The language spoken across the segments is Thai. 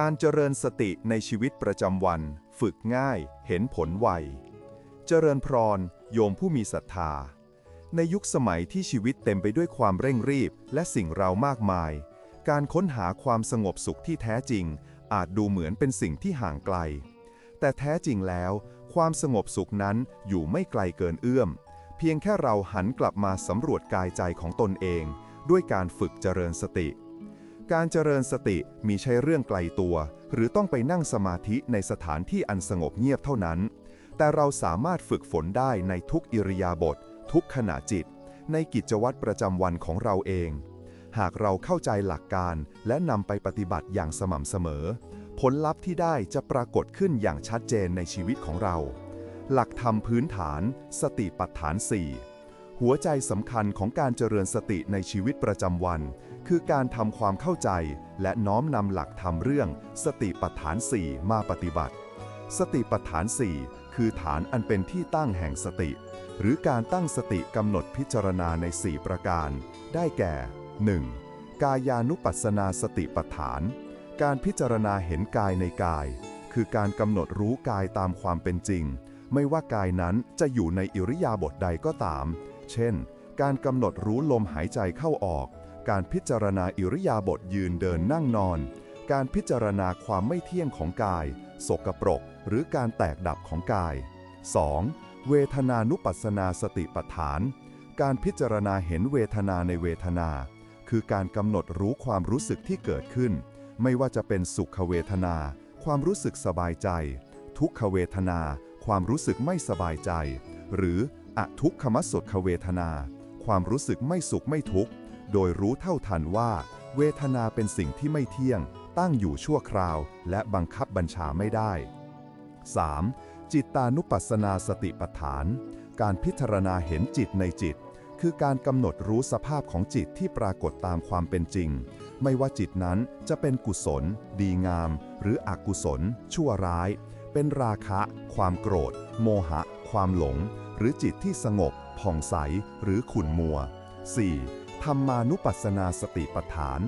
การเจริญสติในชีวิตประจำวัน ฝึกง่าย เห็นผลไว เจริญพรโยมผู้มีศรัทธา ในยุคสมัยที่ชีวิตเต็มไปด้วยความเร่งรีบและสิ่งเรามากมาย การค้นหาความสงบสุขที่แท้จริง อาจดูเหมือนเป็นสิ่งที่ห่างไกล แต่แท้จริงแล้ว ความสงบสุขนั้นอยู่ไม่ไกลเกินเอื้อม เพียงแค่เราหันกลับมาสำรวจกายใจของตนเอง ด้วยการฝึกเจริญสติ การเจริญสติมีใช่เรื่องไกลตัว หรือต้องไปนั่งสมาธิในสถานที่อันสงบเงียบเท่านั้น แต่เราสามารถฝึกฝนได้ในทุกอิริยาบถทุกขณะจิต ในกิจวัตรประจำวันของเราเอง หากเราเข้าใจหลักการและนำไปปฏิบัติอย่างสม่ำเสมอ ผลลัพธ์ที่ได้จะปรากฏขึ้นอย่างชัดเจนในชีวิตของเรา หลักธรรมพื้นฐาน สติปัฏฐาน4 หัวใจสำคัญของการเจริญสติในชีวิตประจำวัน คือการทำความเข้าใจและน้อมนำหลักธรรมเรื่อง สติปัฏฐาน 4 มาปฏิบัติ สติปัฏฐาน 4 คือฐานอันเป็นที่ตั้งแห่งสติ หรือการตั้งสติกำหนดพิจารณาใน 4 ประการ ได้แก่ 1. กายานุปัสสนาสติปัฏฐาน การพิจารณาเห็นกายในกาย คือการกำหนดรู้กายตามความเป็นจริง ไม่ว่ากายนั้นจะอยู่ในอิริยาบถใดก็ตาม เช่น การกำหนดรู้ลมหายใจเข้าออก การพิจารณาอิริยาบถยืนเดินนั่งนอน การพิจารณาความไม่เที่ยงของกาย สกปรก หรือการแตกดับของกาย 2. เวทนานุปัสสนาสติปัฏฐาน การพิจารณาเห็นเวทนาในเวทนา คือการกำหนดรู้ความรู้สึกที่เกิดขึ้น ไม่ว่าจะเป็นสุขเวทนา ความรู้สึกสบายใจ ทุกขเวทนา ความรู้สึกไม่สบายใจ หรือ อทุกขมสุขเวทนา ความรู้สึกไม่สุขไม่ทุกข์ โดยรู้เท่าทันว่า เวทนาเป็นสิ่งที่ไม่เที่ยง ตั้งอยู่ชั่วคราว และบังคับบัญชาไม่ได้ 3. จิตตานุปัสสนาสติปัฏฐาน การพิจารณาเห็นจิตในจิต คือการกำหนดรู้สภาพของจิตที่ปรากฏตามความเป็นจริง ไม่ว่าจิตนั้นจะเป็นกุศล ดีงาม หรืออกุศล ชั่วร้าย เป็นราคะ ความโกรธ โมหะ ความหลง หรือจิตที่สงบ ผ่องใส หรือขุ่นมัว 4. ธรรมานุปัสสนาสติปัฏฐาน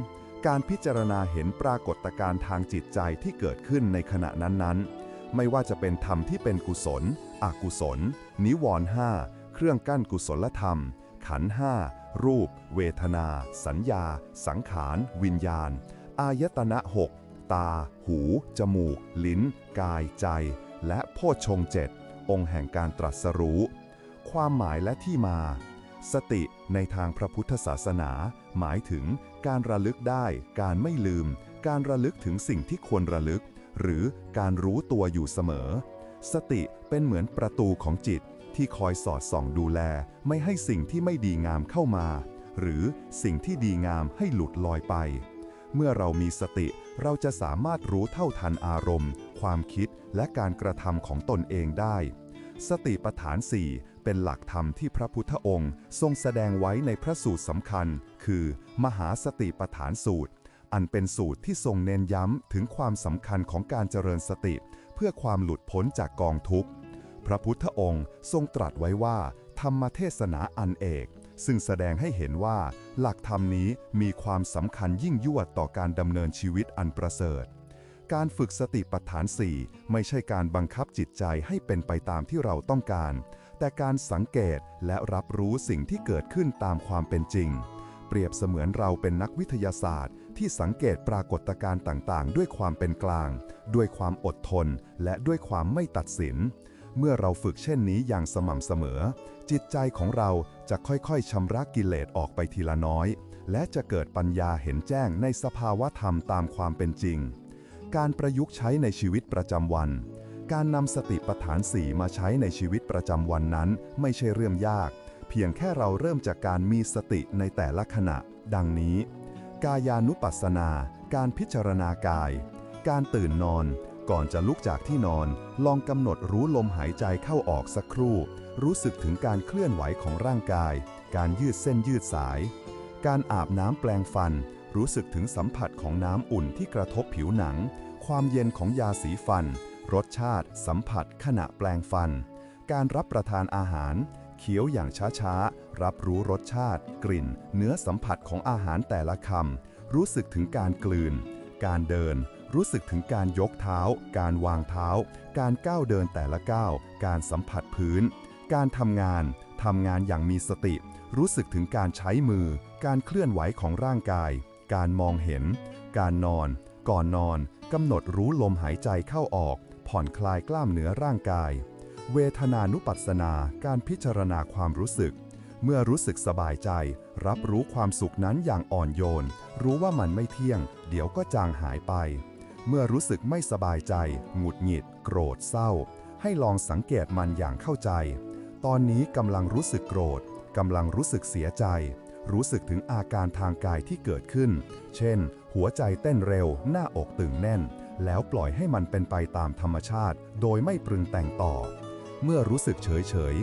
การพิจารณาเห็นปรากฏการณ์ทางจิตใจที่เกิดขึ้นในขณะนั้นๆ ไม่ว่าจะเป็นธรรมที่เป็นกุศล อกุศล นิวรณ์ห้าเครื่องกั้นกุศลธรรม ขันห้ารูป เวทนา สัญญา สังขาร วิญญาณ อายตนะหกตา หู จมูก ลิ้น กายใจ และโพชฌงเจ็ด องค์แห่งการตรัสรู้ ความหมายและที่มา สติในทางพระพุทธศาสนา หมายถึงการระลึกได้ การไม่ลืม การระลึกถึงสิ่งที่ควรระลึก หรือการรู้ตัวอยู่เสมอ สติเป็นเหมือนประตูของจิตที่คอยสอดส่องดูแล ไม่ให้สิ่งที่ไม่ดีงามเข้ามา หรือสิ่งที่ดีงามให้หลุดลอยไป เมื่อเรามีสติ เราจะสามารถรู้เท่าทันอารมณ์ ความคิดและการกระทำของตนเองได้ สติปัฏฐาน 4 เป็นหลักธรรมที่พระพุทธองค์ ทรงแสดงไว้ในพระสูตรสำคัญ คือ มหาสติปัฏฐานสูตร อันเป็นสูตรที่ทรงเน้นย้ำถึงความสำคัญของการเจริญสติ เพื่อความหลุดพ้นจากกองทุกข์ พระพุทธองค์ทรงตรัสไว้ว่า ธรรมเทศนาอันเอก ซึ่งแสดงให้เห็นว่าหลักธรรมนี้มีความสำคัญยิ่งยวดต่อการดำเนินชีวิตอันประเสริฐ การฝึกสติปัฏฐาน4ไม่ใช่การบังคับจิตใจให้เป็นไปตามที่เราต้องการ แต่การสังเกตและรับรู้สิ่งที่เกิดขึ้นตามความเป็นจริง เปรียบเสมือนเราเป็นนักวิทยาศาสตร์ ที่สังเกตปรากฏการณ์ต่างๆ ด้วยความเป็นกลาง ด้วยความอดทน และด้วยความไม่ตัดสิน เมื่อเราฝึกเช่นนี้อย่างสม่ำเสมอ จิตใจของเราจะค่อยๆชำระกกิเลสออกไปทีละน้อย และจะเกิดปัญญาเห็นแจ้งในสภาวะธรรมตามความเป็นจริง การประยุกต์ใช้ในชีวิตประจำวัน การนำสติปัฏฐานสี่มาใช้ในชีวิตประจำวันนั้น ไม่ใช่เรื่องยาก เพียงแค่เราเริ่มจากการมีสติในแต่ละขณะ ดังนี้ กายานุปัสสนา การพิจารณากาย การตื่นนอน ก่อนจะลุกจากที่นอน ลองกำหนดรู้ลมหายใจเข้าออกสักครู่ รู้สึกถึงการเคลื่อนไหวของร่างกาย การยืดเส้นยืดสาย การอาบน้ำแปลงฟัน รู้สึกถึงสัมผัสของน้ำอุ่นที่กระทบผิวหนัง ความเย็นของยาสีฟัน รสชาติ สัมผัส ขณะแปลงฟัน การรับประทานอาหาร เคี้ยวอย่างช้าๆ รับรู้รสชาติ กลิ่น เนื้อสัมผัสของอาหารแต่ละคำรู้สึกถึงการกลืน การเดิน รู้สึกถึงการยกเท้า การวางเท้า การก้าวเดินแต่ละก้าว การสัมผัสพื้น การทำงาน ทำงานอย่างมีสติ รู้สึกถึงการใช้มือ การเคลื่อนไหวของร่างกาย การมองเห็น การนอน ก่อนนอนกำหนดรู้ลมหายใจเข้าออก ผ่อนคลายกล้ามเนื้อร่างกาย เวทนานุปัสสนา การพิจารณาความรู้สึก เมื่อรู้สึกสบายใจ รับรู้ความสุขนั้นอย่างอ่อนโยน รู้ว่ามันไม่เที่ยง เดี๋ยวก็จางหายไป เมื่อรู้สึกไม่สบายใจ หงุดหงิด โกรธเศร้า ให้ลองสังเกตมันอย่างเข้าใจ ตอนนี้กำลังรู้สึกโกรธกำลังรู้สึกเสียใจ รู้สึกถึงอาการทางกายที่เกิดขึ้น เช่น หัวใจเต้นเร็ว หน้าอกตึงแน่น แล้วปล่อยให้มันเป็นไปตามธรรมชาติ โดยไม่ปรุงแต่งต่อ เมื่อรู้สึกเฉยเฉย